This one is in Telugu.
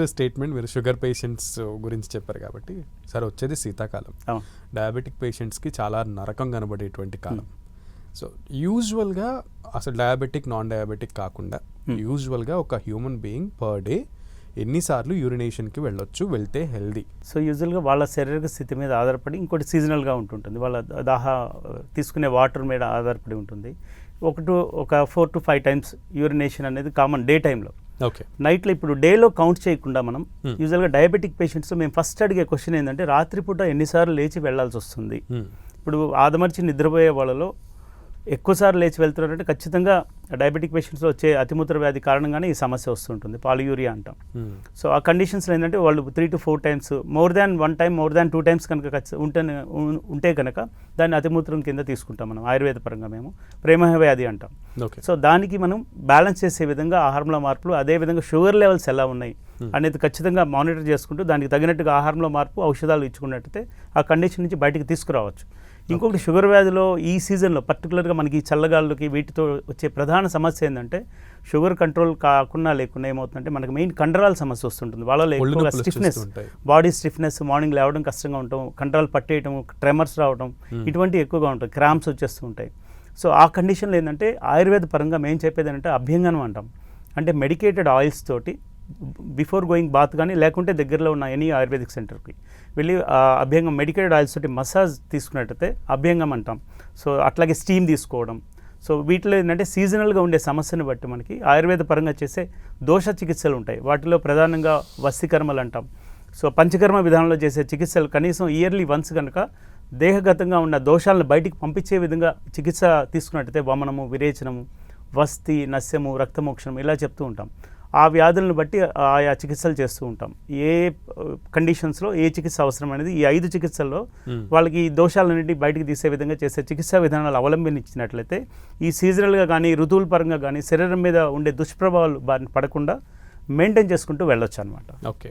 ఫస్ట్ స్టేట్మెంట్ మీరు షుగర్ పేషెంట్స్ గురించి చెప్పారు కాబట్టి సార్ వచ్చేది శీతాకాలం. డయాబెటిక్ పేషెంట్స్కి చాలా నరకం కనబడేటువంటి కాలం. సో యూజువల్గా అసలు డయాబెటిక్ నాన్ డయాబెటిక్ కాకుండా Hmm. యూజువల్గా ఒక హ్యూమన్ బీయింగ్ పర్ డే ఎన్నిసార్లు యూరినేషన్కి వెళ్ళొచ్చు వెళ్తే హెల్దీ సో యూజువల్గా వాళ్ళ శారీరక స్థితి మీద ఆధారపడి ఇంకోటి సీజనల్గా ఉంటుంటుంది. వాళ్ళ దాహ తీసుకునే వాటర్ మీద ఆధారపడి ఉంటుంది. ఒకటి ఒక four to five times urination అనేది కామన్ డే టైంలో ఓకే. నైట్లో ఇప్పుడు డేలో కౌంట్ చేయకుండా మనం Hmm. యూజువల్గా డయాబెటిక్ పేషెంట్స్ మేము ఫస్ట్ అడిగే క్వశ్చన్ ఏంటంటే రాత్రిపూట ఎన్నిసార్లు లేచి వెళ్ళాల్సి వస్తుంది? ఇప్పుడు ఆదమర్చి నిద్రపోయే వాళ్ళలో ఎక్కువసార్లు లేచి వెళ్తున్నారంటే ఖచ్చితంగా డయాబెటిక్ పేషెంట్స్లో వచ్చే అతిమూత్ర వ్యాధి కారణంగానే ఈ సమస్య వస్తుంటుంది పాలియూరియా అంటాం. సో ఆ కండిషన్స్లో ఏంటంటే వాళ్ళు three to four times more than one time more than two times కనుక ఉంటే ఉంటే కనుక దాన్ని అతిమూత్రం కింద తీసుకుంటాం మనం ఆయుర్వేద పరంగా మేము ప్రేమ వ్యాధి అంటాం. ఓకే సో దానికి మనం బ్యాలెన్స్ చేసే విధంగా ఆహారంలో మార్పులు అదే విధంగా షుగర్ లెవెల్స్ ఎలా ఉన్నాయి Hmm. అనేది ఖచ్చితంగా మానిటర్ చేసుకుంటూ దానికి తగినట్టుగా ఆహారంలో మార్పు ఔషధాలు ఇచ్చుకున్నట్టయితే ఆ కండిషన్ నుంచి బయటికి తీసుకురావచ్చు. ఇంకొకటి షుగర్ వ్యాధిలో ఈ సీజన్లో పర్టికులర్గా మనకి ఈ చల్లగాళ్ళకి వీటితో వచ్చే ప్రధాన సమస్య ఏంటంటే షుగర్ కంట్రోల్ కాకుండా లేకుండా ఏమవుతుందంటే మనకి మెయిన్ కండరాల సమస్య వస్తుంటుంది వాళ్ళలో ఎక్కువగా స్టిఫ్నెస్. బాడీ స్టిఫ్నెస్ మార్నింగ్ లేవడం కష్టంగా ఉండటం కండరాలు పట్టేయటం ట్రెమర్స్ రావడం. ఇటువంటివి ఎక్కువగా ఉంటాయి క్రాంప్స్ వచ్చేస్తూ ఉంటాయి సో ఆ కండిషన్లో ఏంటంటే ఆయుర్వేద పరంగా మేము చెప్పేది ఏంటంటే అభ్యంగనం అంటాం అంటే మెడికేటెడ్ ఆయిల్స్ తోటి బిఫోర్ గోయింగ్ బాత్ కానీ లేకుంటే దగ్గరలో ఉన్న ఎనీ ఆయుర్వేదిక్ సెంటర్కి వెళ్ళి అభ్యంగం మెడికేటెడ్ ఆయిల్స్ తోటి మసాజ్ తీసుకున్నట్టయితే అభ్యంగం అంటాం. సో అట్లాగే స్టీమ్ తీసుకోవడం. సో వీటిలో ఏంటంటే సీజనల్గా ఉండే సమస్యను బట్టి మనకి ఆయుర్వేద పరంగా చేసే దోష చికిత్సలు ఉంటాయి. వాటిలో ప్రధానంగా వస్తికర్మలు అంటాం. సో పంచకర్మ విధానంలో చేసే చికిత్సలు కనీసం ఇయర్లీ వన్స్ కనుక దేహగతంగా ఉన్న దోషాలను బయటికి పంపించే విధంగా చికిత్స తీసుకున్నట్టయితే వమనము విరేచనము వస్తి నస్యము రక్తమోక్షణం ఇలా చెప్తూ ఉంటాం. ఆ వ్యాధులను బట్టి ఆయా చికిత్సలు చేస్తూ ఉంటాం. ఏ కండిషన్స్లో ఏ చికిత్స అవసరం అనేది ఈ ఐదు చికిత్సల్లో. వాళ్ళకి ఈ దోషాలన్నింటి బయటికి తీసే విధంగా చేసే చికిత్సా విధానాలు అవలంబించినట్లయితే ఈ సీజనల్గా కానీ ఋతువుల పరంగా కానీ శరీరం మీద ఉండే దుష్ప్రభావాలు బారిన పడకుండా మెయింటైన్ చేసుకుంటూ వెళ్ళొచ్చు అనమాట ఓకే.